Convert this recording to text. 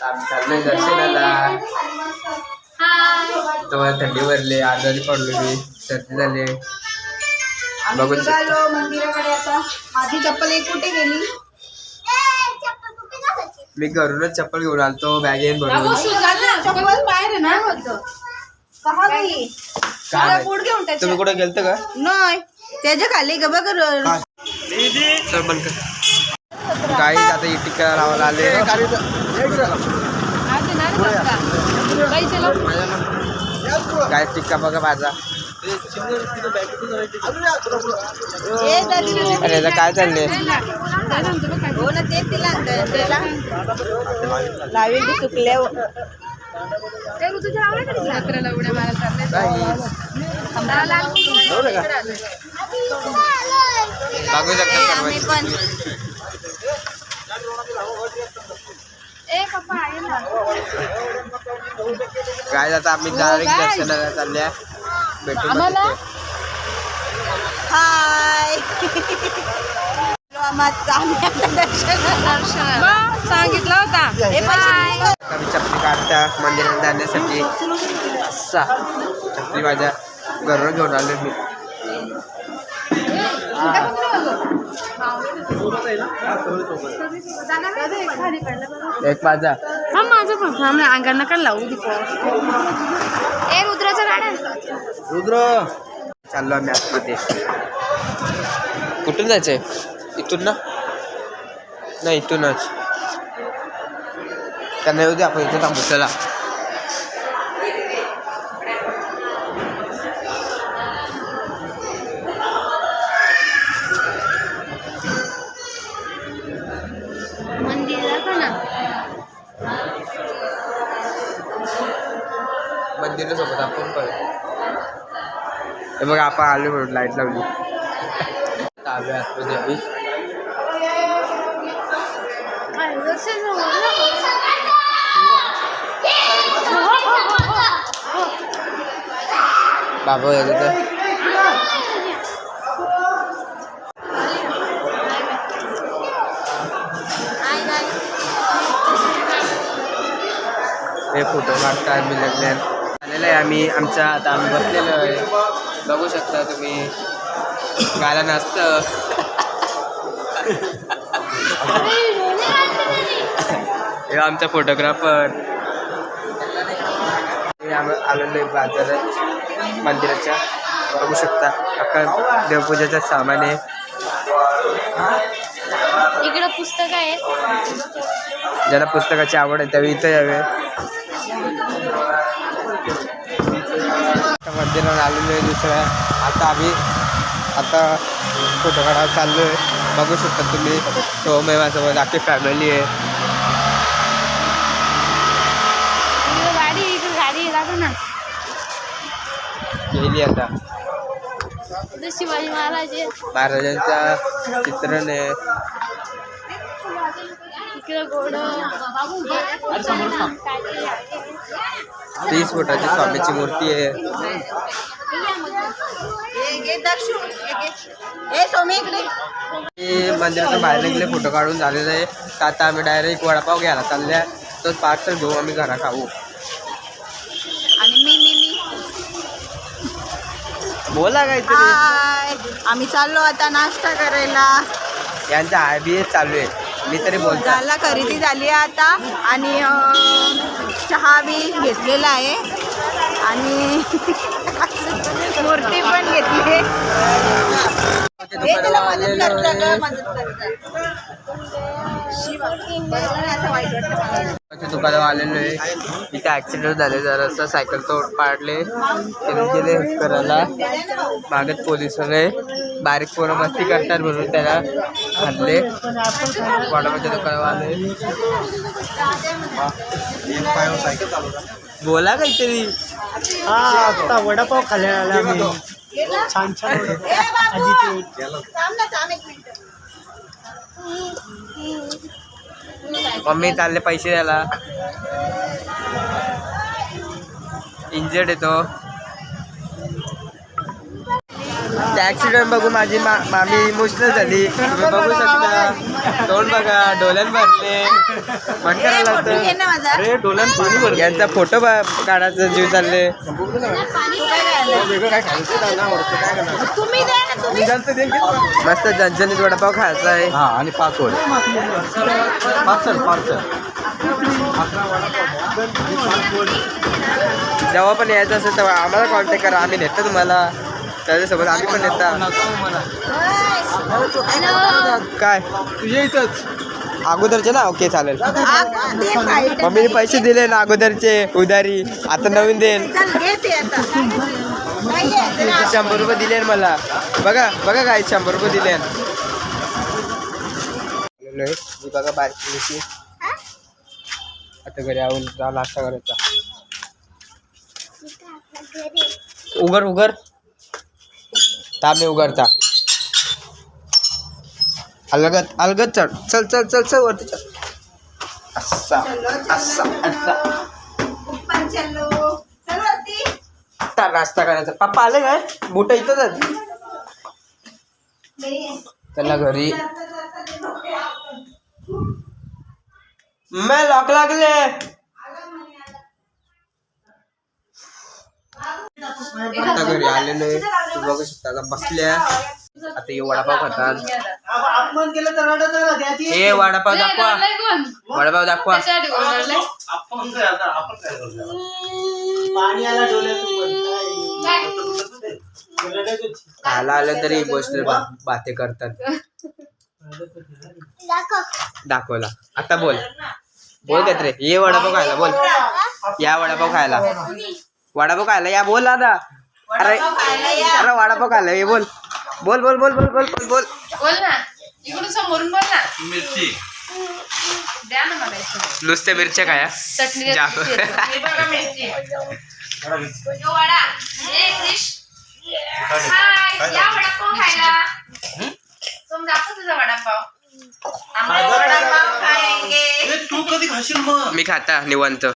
चाललोय दर्शनाला. तेव्हा थंडी भरली आजारी पडलो मी सर्दी झाली. आम्ही बघू निघालो मंदिराकडे आता. माझी चप्पल एक कुठे गेली? मी घरूनच चप्पल घेऊन आलतो बॅगेन भरून चप्पल बाहेर ना. पुढ घेऊन तुम्ही कुठे गेलत का? नाही. त्याच्याखाली ग बघ बंद कर. काही आता इटिक करायला लावायला आले. काय टिक्का बघा माझा. अरे काय चाललंय? हो चुकल्या बघू शकता आम्ही सर्व पण काय आता आम्ही डायरेक्ट दर्शनाला चालल्या. भेटू मग तिथे. हाय सांगितलं होता. हे आम्ही चपली काढता मंदिरात जाण्यासाठी. चपली माझ्या घरून घेऊन आलो मी. एक माझा. हा माझं पण. थांब ना अंगांना नका लावू दीपो ए रुद्राचा गाड्या रुद्र. चाललो आम्ही आतमध्ये. कुठून जायचंय? इथून ना? नाही इथूनच. त्यांना येऊ दे आपण इथे थांबू. चला. मंदिरासोबत आपण पण. हे बघा आपण आलो म्हणून लाइट लावली. आलो आतमध्ये आम्ही. बाबा गेले तर हे फोटो काढता आम्ही लग्नात. आलेलं आहे. आम्ही आमच्या आता आम्ही बसलेलो आहे. बघू शकता तुम्ही. गायला नसतं हे आमचा फोटोग्राफर. आलेलो आहे बाजारात मंदिराच्या. बघू शकता. अख्खा देवपूजेचं सामान आहे. इकडं पुस्तक आहे. ज्याला पुस्तकाची आवड आहे त्यावेळी इथं यावे. आता मंदिरात आलेलो आहे दुसऱ्या आता आम्ही आता फोटो काढायला चाललो आहे बघू शकता तुम्ही. आहे. माझ्यासोबत अख्खी फॅमिली आहे गेली आता. शिवाजी महाराज महाराजांचा चित्रण आहे. इकडं घोड. तीस फुटाची स्वामीची मूर्ती आहे. मंदिराच्या बाहेर निघले फोटो काढून झालेलं आहे. तर आता आम्ही डायरेक्ट वडापाव घ्यायला चालल्या. तो पार्सल घेऊ आम्ही घरा खाऊ. आणि मी मी मी बोला हाय आम्ही चाललो आता नाश्ता करायला. यांचा आय बी एस चालू आहे. मी तरी बोलतो. झाला खरेदी झाली आहे आता आणि चहा बी घेतलेला आहे. आणि मूर्ती पण घेतली आहे. मदत असं वाईट वाटतं मला. दुकानावर आलेलो आहे. इथे ऍक्सिडेंट झाले जरासं सायकल तोड पाडले. त्यांनी गेले करायला. मागत पोलीस वगैरे. बारीक पोरं मस्ती करतात म्हणून त्याला हल्ले वडापाच्या दुकानावर आले. बोला काहीतरी. हा आता वडापाव खाल्ला आला आम्ही छान छान मम्मी चालले पैसे द्यायला. इंजर्ड येतो त्या ऍक्सिडेंट बघू माझी मा मामी इमोशनल झाली. तुम्ही बघू शकता. तोंड बघा डोल्यान भरले पण करायला अरे डोल्यान पाणी भरले यांचा फोटो काढायचा जीव चालले. मस्त झणझणीत वडापाव खायचा आहे. हा आणि पाच वडे पार्सल पार्सल जेव्हा पण यायचं असेल तेव्हा आम्हाला कॉन्टॅक्ट करा. आम्ही नेतो तुम्हाला. त्याच्यासोबत आम्ही पण येतात काय? तुझ्या इथंच अगोदरचे ना? ओके चालेल. मम्मीने पैसे दिले ना अगोदरचे उधारी. आता नवीन देईन. ते शंभर रुपये दिले मला. बघा बघा काय शंभर रुपये दिले मी बघा बारकी आता घरी आऊन जा नाश्ता करायचा. उघड उघड. तांबे उघडता. अलगत अलगत चल चल चल चल चल. पण चलो आता नाश्ता करायचा. पप्पा आले काय? बुट आहेत. त्याला घरी. मैं लॉक लागले. आता घरी आलेलो आहे. बघू शकता. आता बसल्या. आता हे वडापाव खातात. अपमान केलं तर रडत हे वडापाव दाखवा. वडापाव दाखवा. पाणी आला डोळ्यातून रडत होती. खायला आलं तरी इमोशनल बाते करतात. दाखवला. आता बोल. बोल काय रे ये वडापाव खायला बोल. या वडापाव खायला. वडापाव खायला. या बोल दादा अरे अरे वडापाव खायला ये बोल. बोल बोल बोल बोल बोल बोल बोल. बोल ना. इकडून समोरून बोल ना. मिरची. द्या ना मला. नुसत्या मिरच्या खाया. चटणी द्या. जा. हे बघा मिरची. यो वडा. ए, क्रिश. हाय, या वडापाव खायला. तुम दाखव तुझा वडापाव. आम्हाला वडापाव खाएंगे तू कधी खाशील मग? मी खाता निवांत.